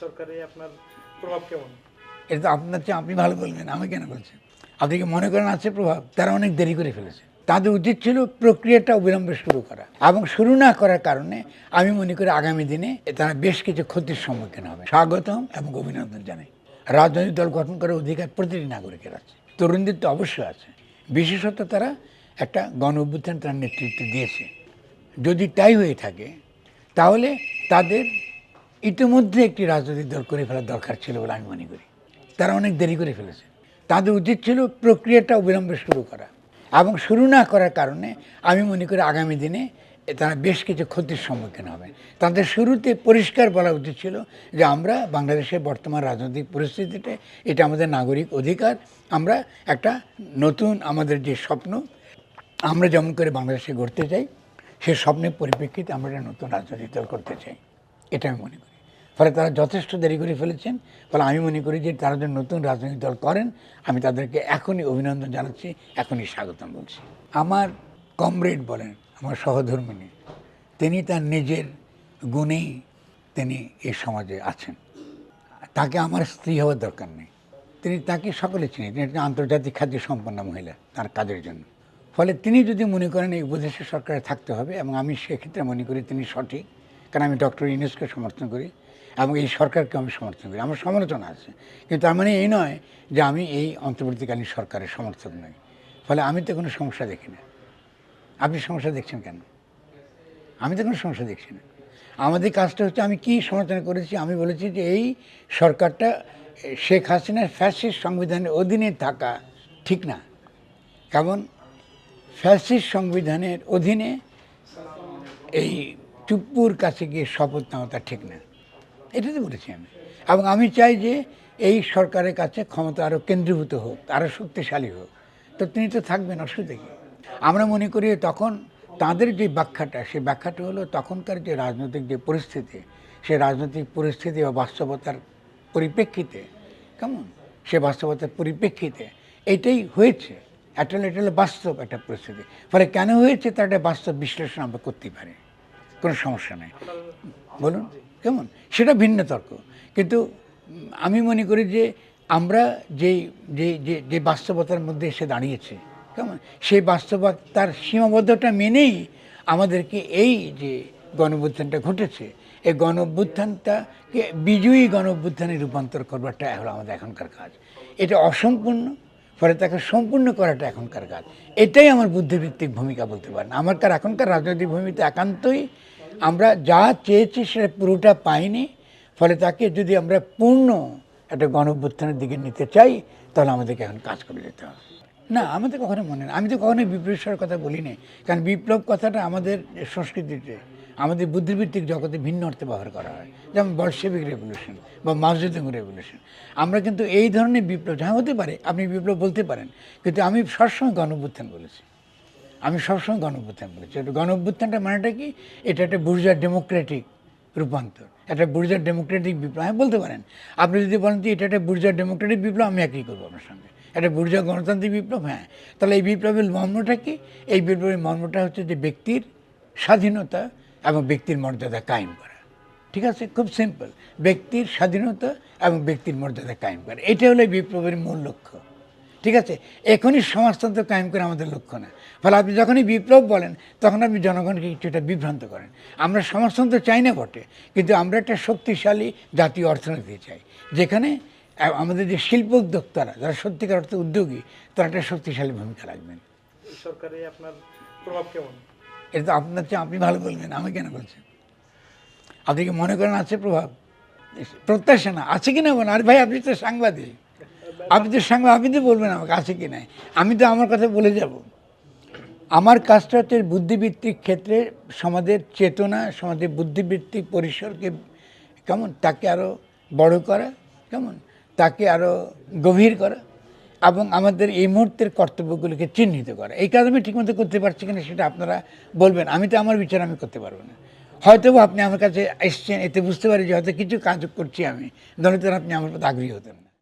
সরকারে আপনার প্রভাব কেমন? এটা তো আপনার চেয়ে আপনি ভালো বলবেন, আমি কেন বলছেন আপনি কি মনে করেন আছে প্রভাব? তারা অনেক দেরি করে ফেলেছে। তাদের উচিত ছিল প্রক্রিয়াটা অবিলম্বে শুরু করা এবং শুরু না করার কারণে আমি মনে করি আগামী দিনে তারা বেশ কিছু ক্ষতির সম্মুখীন হবে। স্বাগতম এবং অভিনন্দন জানাই। রাজনৈতিক দল গঠন করার অধিকার প্রতিটি নাগরিকের আছে। তরুণদের তো অবশ্যই আছে। বিশেষত তারা একটা গণ অভ্যুত্থান তার নেতৃত্ব দিয়েছে। যদি তাই হয়ে থাকে, তাহলে তাদের ইতিমধ্যে একটি রাজনৈতিক দল করে ফেলার দরকার ছিল বলে আমি মনে করি। তারা অনেক দেরি করে ফেলেছে। তাদের উচিত ছিল প্রক্রিয়াটা অবিলম্বে শুরু করা এবং শুরু না করার কারণে আমি মনে করি আগামী দিনে তারা বেশ কিছু ক্ষতির সম্মুখীন হবে। তাদের শুরুতে পরিষ্কার বলা উচিত ছিল যে আমরা বাংলাদেশের বর্তমান রাজনৈতিক পরিস্থিতিতে এটা আমাদের নাগরিক অধিকার, আমরা একটা নতুন আমাদের যে স্বপ্ন, আমরা যেমন করে বাংলাদেশে গড়তে চাই, সে স্বপ্নের পরিপ্রেক্ষিতে আমরা একটা নতুন রাজনৈতিক দল করতে চাই। এটা আমি মনে করি। ফলে তারা যথেষ্ট দেরি করে ফেলেছেন। ফলে আমি মনে করি যে তারা যদি নতুন রাজনৈতিক দল করেন, আমি তাদেরকে এখনই অভিনন্দন জানাচ্ছি, এখনই স্বাগতম বলছি। আমার কমরেড বলেন, আমার সহধর্মিনী, তিনি তার নিজের গুণেই তিনি এই সমাজে আছেন। তাকে আমার স্ত্রী হওয়ার দরকার নেই। তিনি তাকে সকলে চিনি, তিনি একজন আন্তর্জাতিক খাদ্য সম্পন্ন মহিলা তার কাজের জন্য। ফলে তিনি যদি মনে করেন এই উপদেশের সরকারে থাকতে হবে, এবং আমি সেক্ষেত্রে মনে করি তিনি সঠিক, কারণ আমি ডক্টর ইউনুসকে সমর্থন করি। এবং এই সরকারকে আমি সমর্থন করি। আমার সমালোচনা আছে। কিন্তু তার মানে এই নয় যে আমি এই অন্তর্বর্তীকালীন সরকারের সমর্থক নই। ফলে আমি তো কোনো সমস্যা দেখি না। আপনি সমস্যা দেখছেন কেন? আমি তো কোনো সমস্যা দেখছি না। আমাদের কাজটা হচ্ছে আমি কি সমালোচনা করেছি, আমি বলেছি যে এই সরকারটা, শেখ হাসিনার ফ্যাসিস্ট সংবিধানের অধীনে থাকা ঠিক না। কারণ ফ্যাসিস্ট সংবিধানের অধীনে এই চুপ্পুর কাছে গিয়ে শপথ নেওয়াটা ঠিক না। এটা তো বলেছি আমি। এবং আমি চাই যে এই সরকারের কাছে ক্ষমতা আরও কেন্দ্রীভূত হোক আরও শক্তিশালী হোক। তো তিনি তো থাকবেন, অসুবিধা কি? আমরা মনে করি তখন তাদের যে ব্যাখ্যাটা, সেই ব্যাখ্যাটা হলো তখনকার যে রাজনৈতিক যে পরিস্থিতি সে রাজনৈতিক পরিস্থিতি বা বাস্তবতার পরিপ্রেক্ষিতে, কেমন? সে বাস্তবতার পরিপ্রেক্ষিতে এটাই হয়েছে। একটা এটা বাস্তব একটা পরিস্থিতি। ফলে কেন হয়েছে তার একটা বাস্তব বিশ্লেষণ আমরা করতেই পারি? কোনো সমস্যা নেই। বলুন। কেমন? সেটা ভিন্ন তর্ক। কিন্তু আমি মনে করি যে আমরা যেই যে যে বাস্তবতার মধ্যে এসে দাঁড়িয়েছে, কেমন? সেই বাস্তবতার সীমাবদ্ধতা মেনেই আমাদেরকে এই যে গণঅভ্যুত্থানটা ঘটেছে, এই গণঅভ্যুত্থানটাকে বিজয়ী গণঅভ্যুত্থানে রূপান্তর করবারটা হলো আমাদের এখনকার কাজ। এটা অসম্পূর্ণ, ফলে তাকে সম্পূর্ণ করাটা এখনকার কাজ। এটাই আমার বুদ্ধিভিত্তিক ভূমিকা বলতে পারেন। আমার কার এখনকার রাজনৈতিক ভূমিতে একান্তই আমরা যা চেয়েছি সেটা পুরোটা পাইনি। ফলে তাকে যদি আমরা পূর্ণ একটা গণঅভ্যুত্থানের দিকে নিতে চাই, তাহলে আমাদেরকে এখন কাজ করে যেতে হবে। না, আমাদের কখনো মনে না আমি তো কখনোই বিপ্লবের কথা বলি না কারণ বিপ্লব কথাটা আমাদের সংস্কৃতিতে, আমাদের বুদ্ধিভিত্তিক জগতে ভিন্ন অর্থে ব্যবহার করা হয়। যেমন বলশেবিক রেভলিউশন বা মার্জিদিং রেভলিউশন। আমরা কিন্তু এই ধরনের বিপ্লব, যা হতে পারে, আপনি বিপ্লব বলতে পারেন। কিন্তু আমি সবসময় গণঅভ্যুত্থান বলেছি। আমি সবসময় গণঅভ্যুত্থান বলেছি। গণঅভ্যুত্থানটা মানেটা কি? এটা একটা বুর্জার ডেমোক্রেটিক রূপান্তর। একটা বুর্জার ডেমোক্রেটিক বিপ্লব। হ্যাঁ বলতে পারেন। আপনি যদি বলেন যে এটা একটা বুর্জার ডেমোক্রেটিক বিপ্লব, আমি একই করব আপনার সঙ্গে। একটা বুর্জা গণতান্ত্রিক বিপ্লব? হ্যাঁ। তাহলে এই বিপ্লবের মর্মটা কি? এই বিপ্লবের মর্মটা হচ্ছে যে ব্যক্তির স্বাধীনতা এবং ব্যক্তির মর্যাদা কায়েম করা। ঠিক আছে? খুব সিম্পল। ব্যক্তির স্বাধীনতা এবং ব্যক্তির মর্যাদা কায়েম করা। এটা হলো বিপ্লবের মূল লক্ষ্য। ঠিক আছে? এখনই সমাজতন্ত্র কায়েম করে আমাদের লক্ষ্য না। ফলে আপনি যখনই বিপ্লব বলেন তখন আপনি জনগণকে কিছুটা বিভ্রান্ত করেন। আমরা সমাজতন্ত্র চাই না বটে কিন্তু আমরা একটা শক্তিশালী জাতীয় অর্থনীতি চাই। যেখানে আমাদের যে শিল্প উদ্যোক্তারা যারা সত্যিকার অর্থে উদ্যোগী তারা একটা শক্তিশালী ভূমিকা রাখবেন। সরকারে আপনার প্রভাব কেমন? এটা তো আপনার চেয়ে আপনি ভালো বলবেন আমি কেন বলছেন আপনি কি মনে করেন আছে প্রভাব? প্রত্যাশা না আছে কি না বলেন? আরে ভাই আপনি তো সাংবাদিক। আপনি তো সাংবাদিক, আপনি তো বলবেন আমাকে আছে কি নাই? আমি তো আমার কথা বলে যাব। আমার কাজটা হচ্ছে বুদ্ধিবৃত্তিক ক্ষেত্রে সমাজের চেতনা, সমাজের বুদ্ধিবৃত্তিক পরিসরকে কেমন? তাকে আরও বড় করা, কেমন? তাকে আরও গভীর করা এবং আমাদের এই মুহূর্তের কর্তব্যগুলিকে চিহ্নিত করা। এই কাজ আমি ঠিকমতো করতে পারছি কিনা সেটা আপনারা বলবেন। আমি তো আমার বিচার আমি করতে পারব না। হয়তো আপনি আমার কাছে এসছেন, এতে বুঝতে পারি যে হয়তো কিছু কাজ করছি আমি। নয়তো আপনি আমার প্রতি আগ্রহী হতেন না।